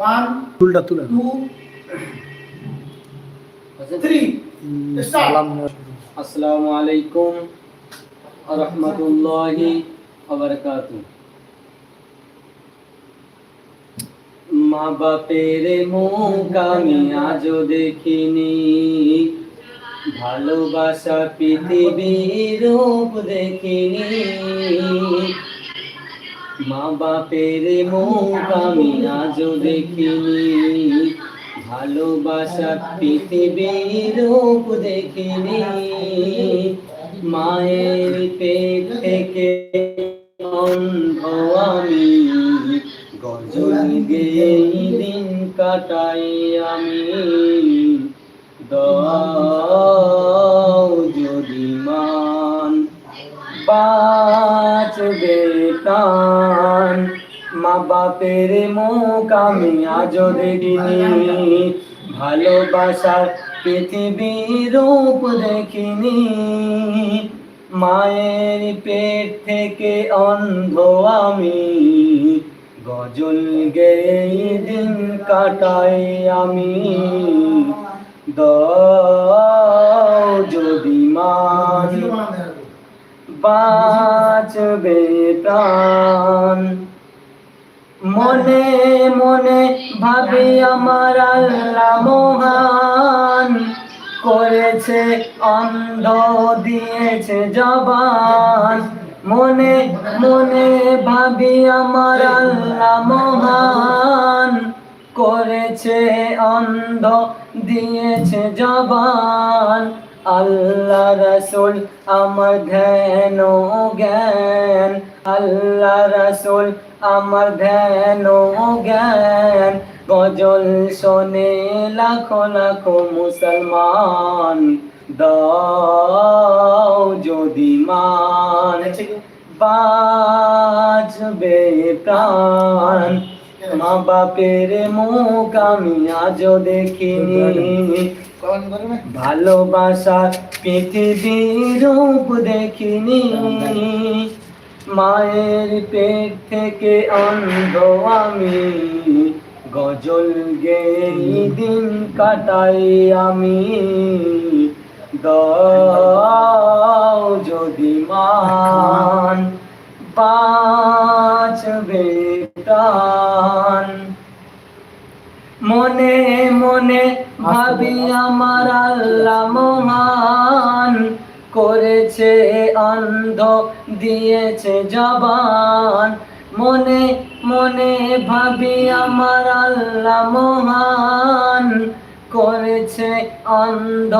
One তুলে two three আসসালামু আলাইকুম রহমতুল্লাহি আবরকাতু মা বাপের মুখ আমি আজও দেখিনি। ভালোবাসা পৃথিবীর রূপ দেখিনি। মা বাপের মুখ আমি আজও দেখিনি। ভালোবাসা পৃথিবীর রূপ দেখিনি। মায়ের পেট থেকে আমি গজল গেই দিন কাটাই আমি। দাও যদি মান, বাঁচবে প্রাণ মা বাপের মুখ আমি আজও দেখিনি। ভালোবাসার পৃথিবীর রূপ দেখিনি। মায়ের পেট থেকে অন্ধ আমি। গজল গেই দিন কাটাই আমি। যদি মান বাঁচবে প্রাণ। মনে মনে ভাবি আমার আল্লাহ মহান, করেছে অন্ধ, দিয়েছে জবান। মনে মনে ভাবি আমার আল্লাহ মহান, করেছে অন্ধ, দিয়েছে জবান। আল্লাহ রসুল আমার ধ্যান জ্ঞান। আল্লাহ রসুল আমার ধ্যান জ্ঞান। গজল শোনে লাখো লাখো মুসলমান। দাও যদি মান বাঁচবে প্রাণ। মা বাপের মুখ আমি আজও দেখিনি। ভালোবাসা পৃথিবীর রূপ দেখিনি। মায়ের পেট থেকে অন্ধ আমি, গজল গেই দিন কাটাই আমি। দাও যদি মান, বাঁচবে প্রাণ। মনে মনে ভাবি আমার আল্লাহ মহান। করেছে অন্ধ দিয়েছে জবান। মনে মনে ভাবি আমার আল্লাহ মহান। করেছে অন্ধ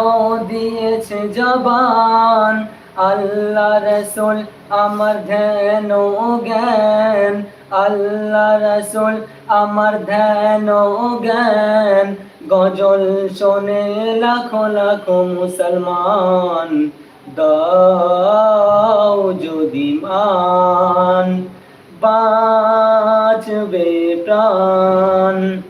দিয়েছে জবান। আল্লাহ রসুল আমার ধ্যান ও জ্ঞান। আল্লাহ রসুল আমার ধ্যান ও জ্ঞান। গজল শোনে লাখো লাখো মুসলমান। দাও যদি মান, বাঁচবে প্রাণ।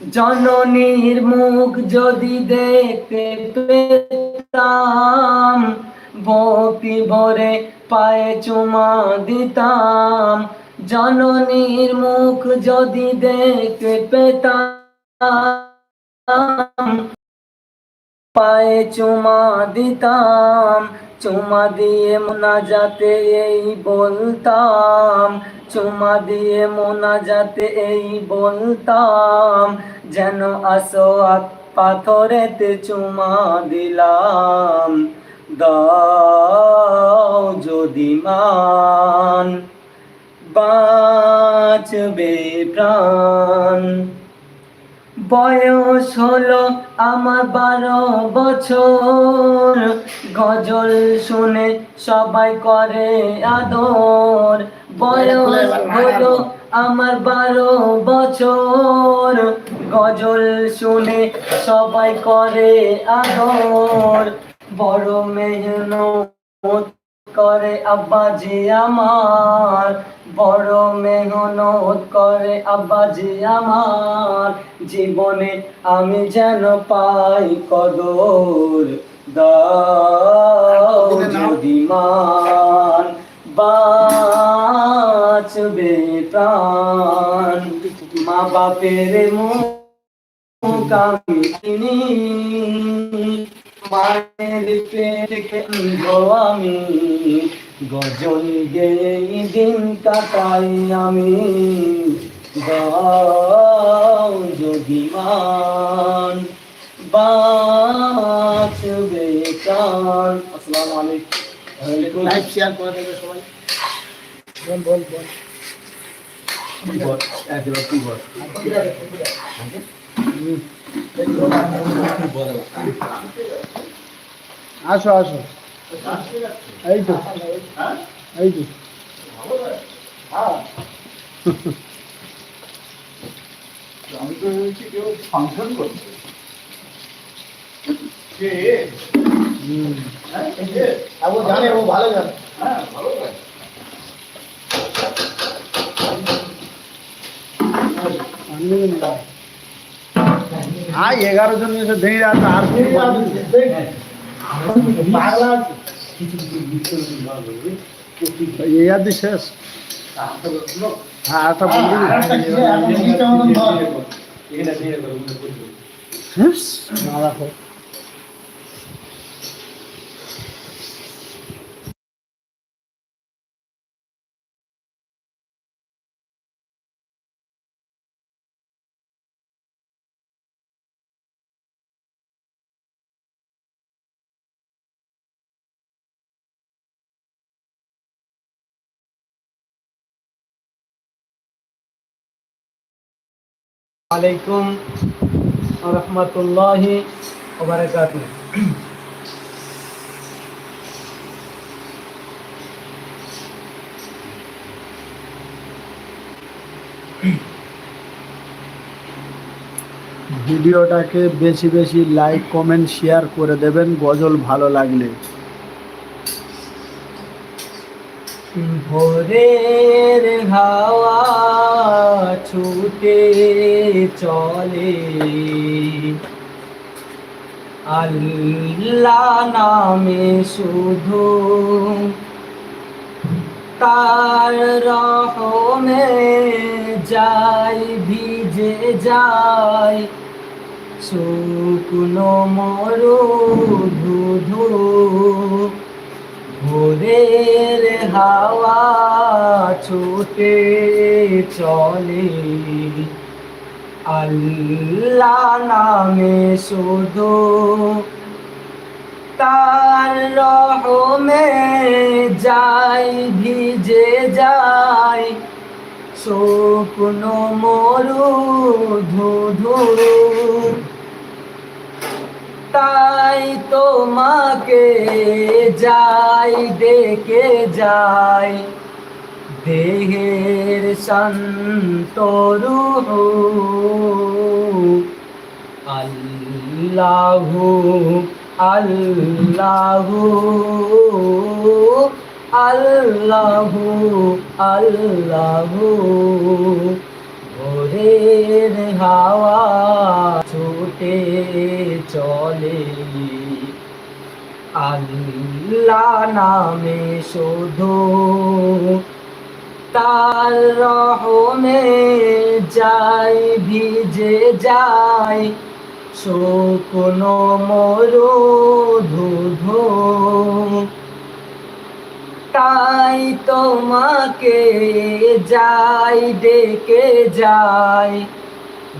জননীর মুখ যদি দেখতে পেতাম ভক্তি ভরে পায়ে চুমা দিতাম। জননীর মুখ যদি দেখতে পেতাম পায়ে চুমা দিতাম, চুমা দিয়ে মোনা যাতে এই বলতাম, চুমা দিয়ে মোনা যাতে এই বলতাম, যেন আসো পাথরেতে চুমা দিলাম, দাও যদি মান, বাঁচবে প্রাণ। বয়স হলো আমার বারো বছর। গজল শুনে সবাই করে আদর। বয়স হলো আমার বারো বছর। গজল শুনে সবাই করে আদর। বড় মেহনত করে আব্বা আব্বাজি আমার বড় মেহনত করে আব্বা আব্বাজি আমার। জীবনে আমি যেন পাই কদর দাও যদি মান বাঁচবে প্রাণ। মা বাপের মুখ আমি মায়ের পেট কেন্দ্র আমি। গজল গেই দিন কাটাই আমি। গাও যোগিমান বাঁচবে প্রাণ। আসসালামু আলাইকুম। লাইভ শেয়ার করে দেবে সবাই। বল বল বল। তুই বল, তুই বল। আসো আসো। এই তো এই তো। আমি তো ভেবেছি কেউ ফাংশন করছে। কে? হ্যাঁ ও জানে ও ভালো জানে। হ্যাঁ ভালো লাগে আর এগারো জন এসে দেখে যাচ্ছে আর এই আর শেষ। হ্যাঁ আরেকটা বলবি হ্যাঁ আলাইকুম রহমতুল্লাহি ভিডিওটাকে বেশি বেশি লাইক কমেন্ট শেয়ার করে দেবেন গজল ভালো লাগলে। ভোরের হাওয়া ছুটে চলে। আল্লাহ নামে শুধু তার রহমে যাই, ভিজে যায় শুকনো মরু ধুধু ভোরের হাওয়া ছুটে চলে। আল্লাহ নামে শুধু তার রহমে যাই, ভিজে যায় শুকনো মরু ধুধু তাই তোমাকে যাই ডেকে যাই। দেহের সন্তরু আল্লাহু আল্লাহু আল্লাহু আল্লাহু। ভোরের হাওয়া ছুটে চলে আল্লাহ নামে শুধু তার রহমে যাই, ভিজে যাই। শুকনো মরু ধুধু তাই তোমাকে যাই ডেকে যাই।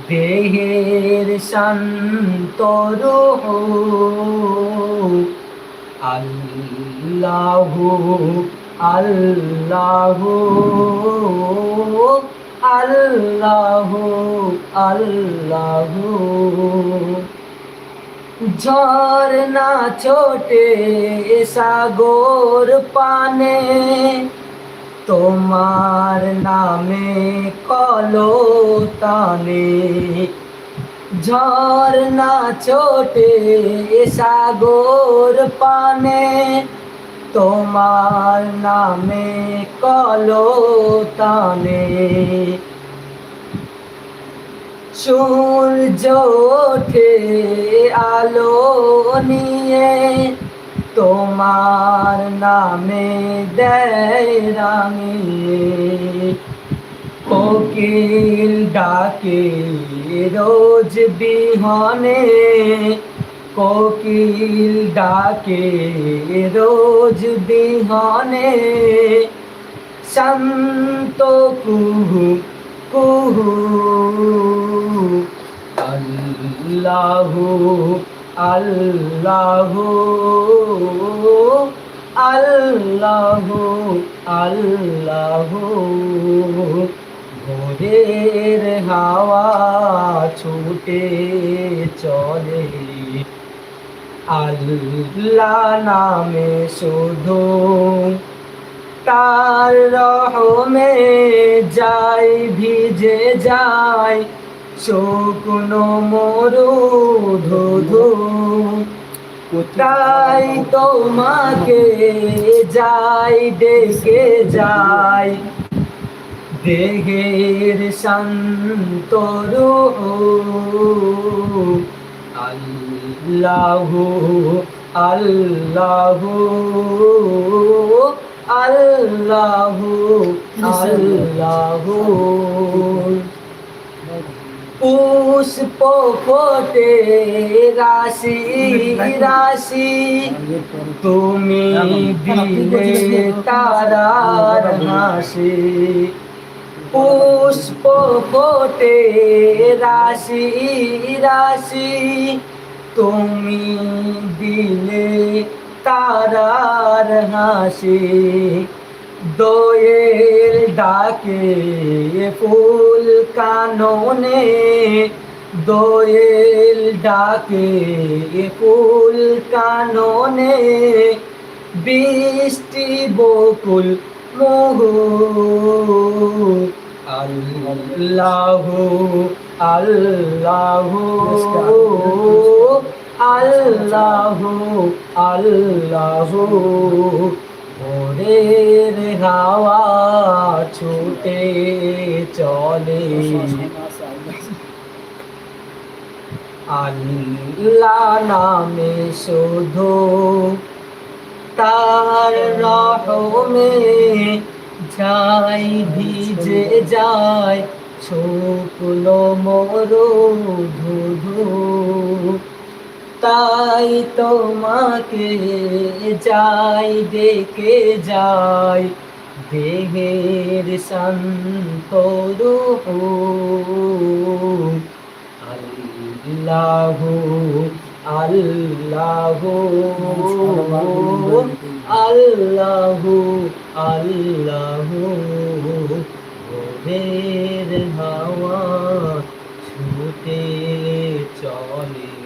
দেহের সন্তরু আল্লাহু আল্লাহ আল্লাহু আল্লাহু। ঝর্ণা ছোটে সাগর পানে। তোমার নামে কলো তানে ঝর্ণা ছোটে সাগর পানে। তোমার নামে কলো তানে সূর্য ওঠে, আলো নিয়ে তোমার নামে দেয় রাঙিয়ে। কোকিল ডাকে, রোজ বিহনে। কোকিল ডাকে, রোজ বিহনে। শান্ত কুহু আল্লাহু আল্লাহু আল্লাহু আল্লাহু। ভোরের হাওয়া ছুটে চলে। আল্লাহ নামে শুধু তার রহমে যাই, ভিজে যায় শুকনো মরু ধুধু তাই তোমাকে যাই, ডেকে যাই। দেহের শান্তরু আল্লাহু আল্লাহু। আল্লাহু আল্লাহু। পুষ্প ফোটে রাশি রাশি। তুমি দিলে তারার হাসি। পুষ্প ফোটে রাশি রাশি। তুমি দিলে তারার হাসি, দোয়েল ডাকে ফুল কাননে, দোয়েল ডাকে ফুল কাননে, বৃষ্টি বকুল মোহু, আল্লাহু আল্লাহু আল্লাহু আল্লাহু। ভোরের হাওয়া ছুটে চলে। আল্লাহ নামে শুধু তার রহমে যাই ভিজে যায়, শুকনো মরু ধুধু। তাই তোমাকে যাই, ডেকে যাই। দেহের শান্তরু আল্লাহু আল্লাহু আল্লাহু আল্লাহু। ভোরের হাওয়া ছুটে চলে।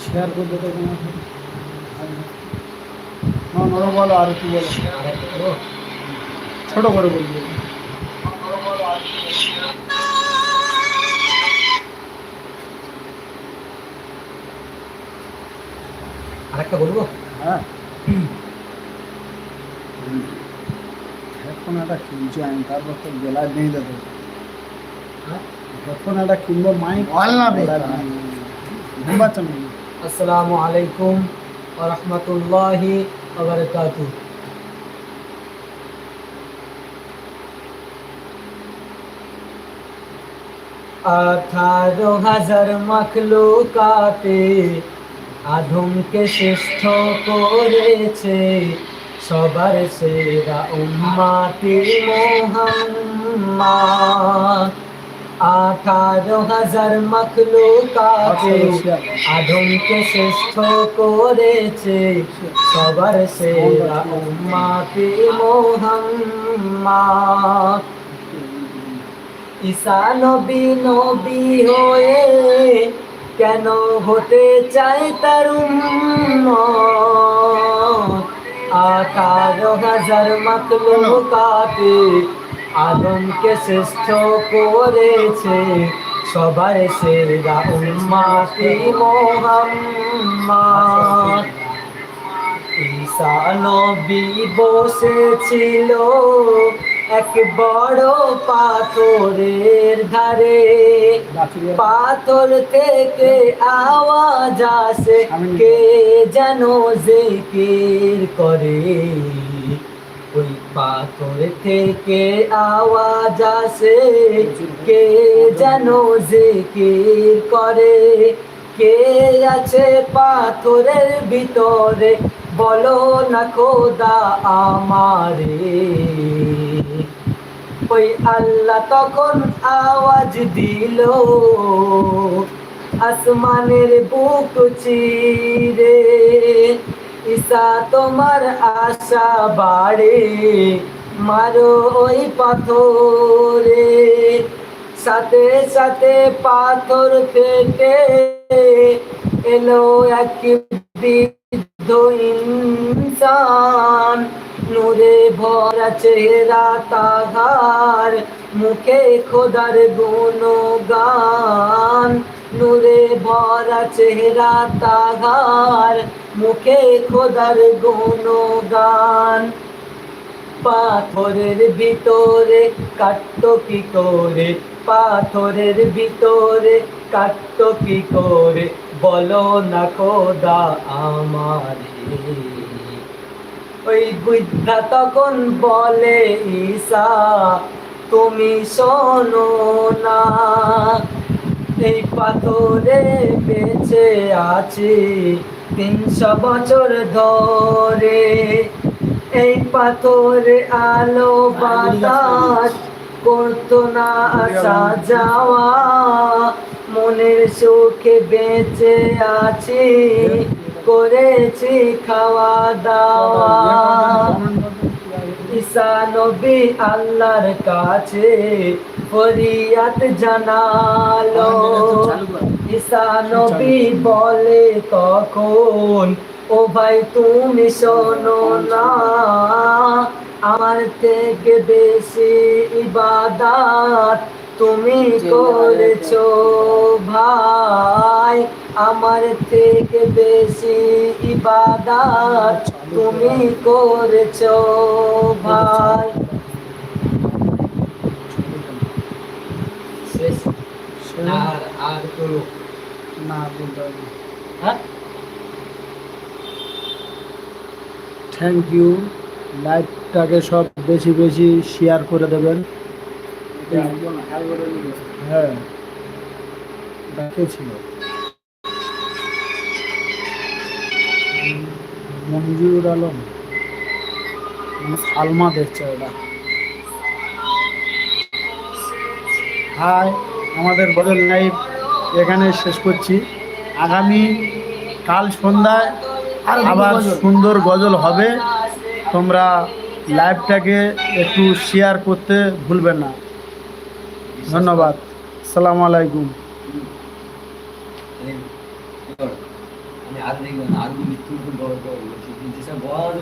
শেয়ার করে দেবে বলো আর কি বলো। ছোট করে বলব আরেকটা বলব? হ্যাঁ। হেডফোন একটা কিনছি আমি তারপর তো বেলায় দিয়ে দেবো। হ্যাঁ? হেডফোন একটা কিনবো মাইক বল না। আসসালামু আলাইকুম রাহমাতুল্লাহি ওয়া বারাকাতুহু। আঠারো হাজার মখলুকাতে আধমকে শ্রেষ্ঠ করেছে সবার সেরা উম্মাতি মোহাম্মদ। আঠারো হাজার মখলুকাতে আদমকে শ্রেষ্ঠ করেছে সবার সেরা উম্মাতি মোহাম্মদ। ঈসা নবী নবী হয়ে কেন হতে চাই তার আঠারো হাজার মখলুকাতে আদমকে শ্রেষ্ঠ করেছে সবার সেরা উম্মাতি মোহাম্মদ। ঈসা নবী বসেছিল এক বড় পাথরের ধারে। পাথর থেকে আওয়াজ আসে কে যেন জিকির করে। পাথর থেকে আওয়াজ আসে। কে যেন জিকির করে। কে আছে পাথরের ভিতরে? বলো না খোদা আমারে। ওই আল্লাহ তখন আওয়াজ দিল, আসমানের বুক চিরে। ঈসা তোমার আশা বাড়ে। মারো ওই পাথরে। সাথে সাথে পাথর ফেটে এলো এক বৃদ্ধ ইনসান। নূরে ভরা চেহারা তাহার, মুখে খোদার গুণগান। নূরে ভরা চেহারা তাহার, মুখে খোদার গুণগান। পাথরের ভিতরে কাটত কি করে? পাথরের ভিতরে কাটত কি করে? বলো না খোদা আমারে। ওই বুদ্ধা তখন বলে, ঈসা, তুমি শোনো না। এই পাথরে বেঁচে আছি তিনশো বছর ধরে। এই পাথরে আলো বাতাস করতো না আসা যাওয়া। মনের সুখে বেঁচে আছি করেছি খাওয়া দাওয়া। ঈসা নবী আল্লাহর কাছে ফরিয়াদ জানালো। ঈসা নবী বলে তখন ও ভাই তুমি শোনো না। আমার থেকে বেশি ইবাদাত তুমি করেছ ভাই। আমার থেকে বেশি ইবাদাত তুমি করেছ ভাই। আর আর করো না হ্যাঁ? থ্যাংক ইউ লাইভটাকে সব বেশি বেশি শেয়ার করে দেবেন। হ্যাঁ। ডাকেছিল মঞ্জুর আলম। আলমা দেখছে ওটা। হাই আমাদের বদল লাইভ এখানে শেষ করছি। আগামী কাল সন্ধ্যায় আবার সুন্দর গজল হবে। তোমরা লাইভটাকে একটু শেয়ার করতে ভুলবে না। ধন্যবাদ। সালামু আলাইকুম। আমি আর দেখবেন আর মৃত্যু বড় বড় যেসব বড়